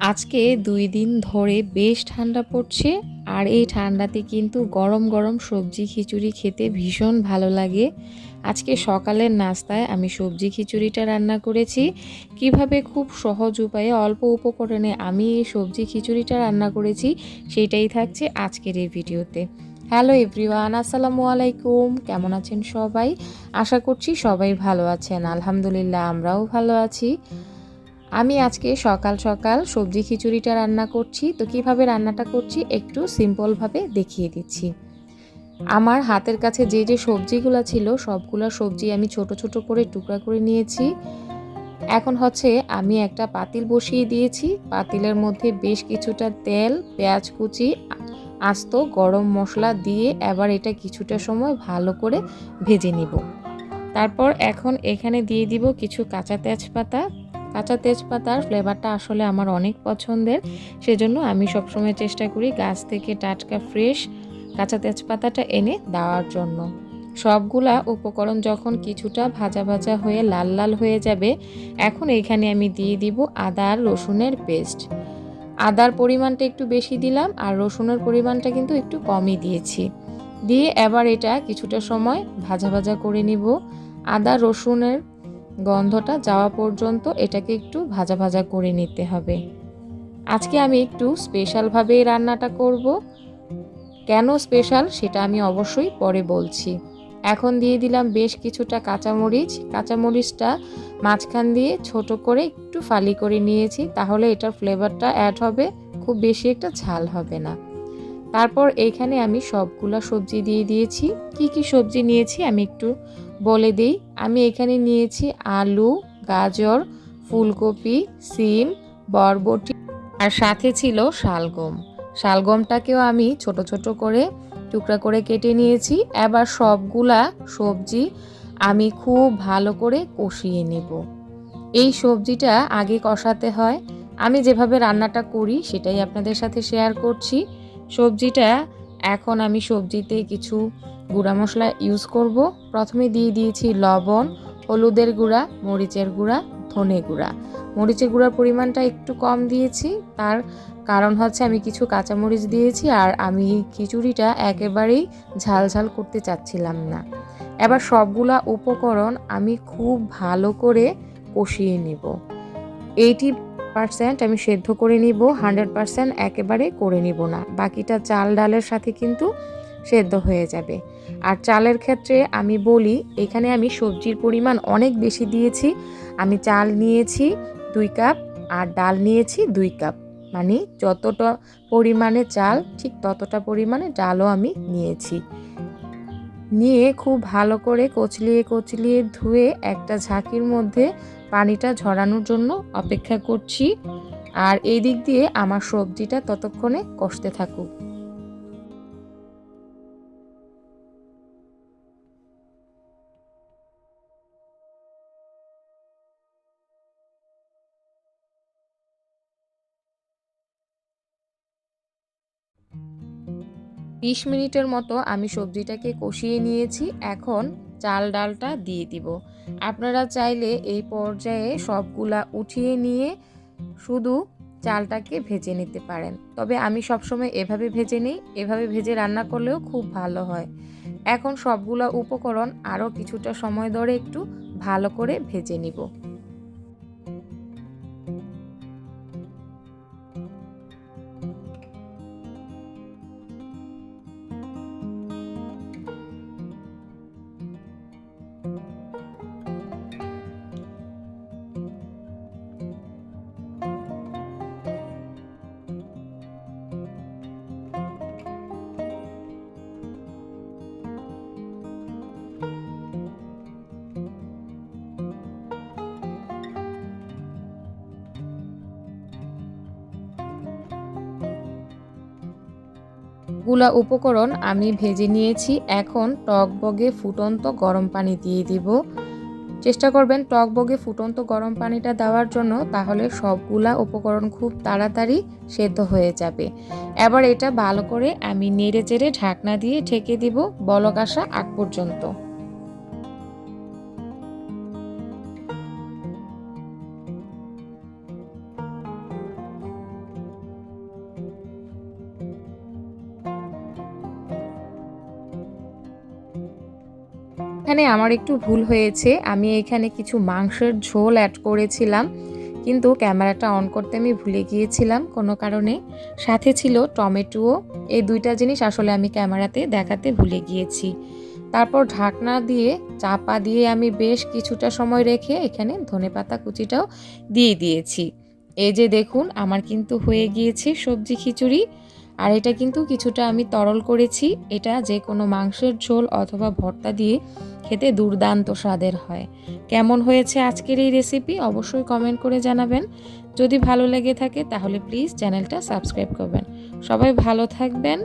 আজকে দুই দিন ধরে বেশ ঠান্ডা পড়ছে, আর এই ঠান্ডাতে কিন্তু গরম গরম সবজি খিচুড়ি খেতে ভীষণ ভালো লাগে। আজকে সকালের নাস্তায় আমি সবজি খিচুড়িটা রান্না করেছি। কীভাবে খুব সহজ উপায়ে অল্প উপকরণে আমি এই সবজি খিচুড়িটা রান্না করেছি সেটাই থাকছে আজকের এই ভিডিওতে। হ্যালো এভরিওয়ান, আসসালামু আলাইকুম। কেমন আছেন সবাই? আশা করছি সবাই ভালো আছেন। আলহামদুলিল্লাহ, আমরাও ভালো আছি। আমি আজকে সকাল সকাল সবজি খিচুড়িটা রান্না করছি, তো কীভাবে রান্নাটা করছি একটু সিম্পলভাবে দেখিয়ে দিচ্ছি। আমার হাতের কাছে যে যে সবজিগুলো ছিল, সবগুলো সবজি আমি ছোট ছোট করে টুকরা করে নিয়েছি। এখন হচ্ছে আমি একটা পাতিল বসিয়ে দিয়েছি। পাতিলের মধ্যে বেশ কিছুটা তেল, পেঁয়াজ কুচি, আস্ত গরম মশলা দিয়ে এবার এটা কিছুটা সময় ভালো করে ভেজে নিব। তারপর এখন এখানে দিয়ে দিব কিছু কাঁচা তেজপাতা কাঁচা তেজপাতার ফ্লেভারটা আসলে আমার অনেক পছন্দের। সেজন্য আমি সবসময় চেষ্টা করি গাছ থেকে টাটকা ফ্রেশ কাঁচা তেজপাতাটা এনে দেওয়ার জন্য। সবগুলা উপকরণ যখন কিছুটা ভাজা ভাজা হয়ে লাল লাল হয়ে যাবে, এখন এখানে আমি দিয়ে দিব আদা আর রসুনের পেস্ট আদার পরিমাণটা একটু বেশি দিলাম আর রসুনের পরিমাণটা কিন্তু একটু কমই দিয়েছি। দিয়ে এবার এটা কিছুটা সময় ভাজা ভাজা করে নিব। আদা রসুনের গন্ধটা যাওয়া পর্যন্ত এটাকে একটু ভাজা ভাজা করে নিতে হবে। আজকে আমি একটু স্পেশালভাবে এই রান্নাটা করব। কেন স্পেশাল সেটা আমি অবশ্যই পরে বলছি। এখন দিয়ে দিলাম বেশ কিছুটা কাঁচামরিচ। কাঁচামরিচটা মাঝখান দিয়ে ছোট করে একটু ফালি করে নিয়েছি, তাহলে এটার ফ্লেভারটা অ্যাড হবে, খুব বেশি একটা ঝাল হবে না। তারপর এইখানে আমি সবগুলা সবজি দিয়ে দিয়েছি। কি কি সবজি নিয়েছি আমি একটু বলে দিই, আমি এখানে নিয়েছি আলু, গাজর, ফুলকপি, সিম, বরবটি আর সাথে ছিল শালগম। শালগমটাকেও আমি ছোট ছোট করে টুকরা করে কেটে নিয়েছি। এবার সবগুলা সবজি আমি খুব ভালো করে কষিয়ে নেব। এই সবজিটা আগে কষাতে হয়। আমি যেভাবে রান্নাটা করি সেটাই আপনাদের সাথে শেয়ার করছি। সবজিটা এখন আমি সবজিতে কিছু গুঁড়া মশলা ইউজ করব। প্রথমে দিয়ে দিয়েছি লবণ, হলুদের গুঁড়া, মরিচের গুঁড়া, ধনে গুঁড়া। মরিচের গুঁড়ার পরিমাণটা একটু কম দিয়েছি, তার কারণ হচ্ছে আমি কিছু কাঁচামরিচ দিয়েছি আর আমি খিচুড়িটা একেবারেই ঝাল ঝাল করতে চাচ্ছিলাম না। এবার সবগুলা উপকরণ আমি খুব ভালো করে কষিয়ে নেব। এইটি পারসেন্ট আমি সেদ্ধ করে নিব হান্ড্রেড পারসেন্ট একেবারে করে নিব না। বাকিটা চাল ডালের সাথে কিন্তু সেদ্ধ হয়ে যাবে। আর চালের ক্ষেত্রে আমি বলি, এখানে আমি সবজির পরিমাণ অনেক বেশি দিয়েছি। আমি চাল নিয়েছি দুই কাপ আর ডাল নিয়েছি দুই কাপ। মানে যতটা পরিমাণে চাল, ঠিক ততটা পরিমাণে ডালও আমি নিয়েছি। নিয়ে খুব ভালো করে কচলিয়ে কচলিয়ে ধুয়ে একটা ঝাঁকির মধ্যে পানিটা ঝরানোর জন্য অপেক্ষা করছি। আর এই দিক দিয়ে আমার সবজিটা ততক্ষণে কষতে থাকুক। বিশ মিনিটের মতো আমি সবজিটাকে কষিয়ে নিয়েছি, এখন চাল ডালটা দিয়ে দিব। আপনারা চাইলে এই পর্যায়ে সবগুলা উঠিয়ে নিয়ে শুধু চালটাকে ভেজে নিতে পারেন। তবে আমি সবসময় এভাবে ভেজে নিই, এভাবে ভেজে রান্না করলেও খুব ভালো হয়। এখন সবগুলা উপকরণ আরও কিছুটা সময় ধরে একটু ভালো করে ভেজে নিব। গুলা উপকরণ আমি ভেজে নিয়েছি। এখন টক বগে ফুটন্ত গরম পানি দিয়ে দিব। চেষ্টা করবেন টক বগে ফুটন্ত গরম পানিটা দেওয়ার জন্য, তাহলে সবগুলা উপকরণ খুব তাড়াতাড়ি সেদ্ধ হয়ে যাবে। এবার এটা ভালো করে আমি নেড়ে চেড়ে ঢাকনা দিয়ে ঢেকে দিব বলক আসা আগ পর্যন্ত। এখানে আমার একটু ভুল হয়েছে। আমি এখানে কিছু মাংসের ঝোল অ্যাড করেছিলাম, কিন্তু ক্যামেরাটা অন করতে আমি ভুলে গিয়েছিলাম কোনো কারণে। সাথে ছিল টমেটোও। এই দুইটা জিনিস আসলে আমি ক্যামেরাতে দেখাতে ভুলে গিয়েছি। তারপর ঢাকনা দিয়ে, চাপা দিয়ে আমি বেশ কিছুটা সময় রেখে এখানে ধনেপাতা কুচিটাও দিয়ে দিয়েছি। এই যে দেখুন, আমার কিন্তু হয়ে গিয়েছে সবজি খিচুড়ি। আর এটা কিন্তু কিছুটা আমি তরল করেছি। এটা যে কোনো মাংসের ঝোল অথবা ভর্তা দিয়ে খেতে দুর্দান্ত স্বাদের হয়। কেমন হয়েছে আজকের এই রেসিপি অবশ্যই কমেন্ট করে জানাবেন। যদি ভালো লেগে থাকে তাহলে প্লিজ চ্যানেলটা সাবস্ক্রাইব করবেন। সবাই ভালো থাকবেন।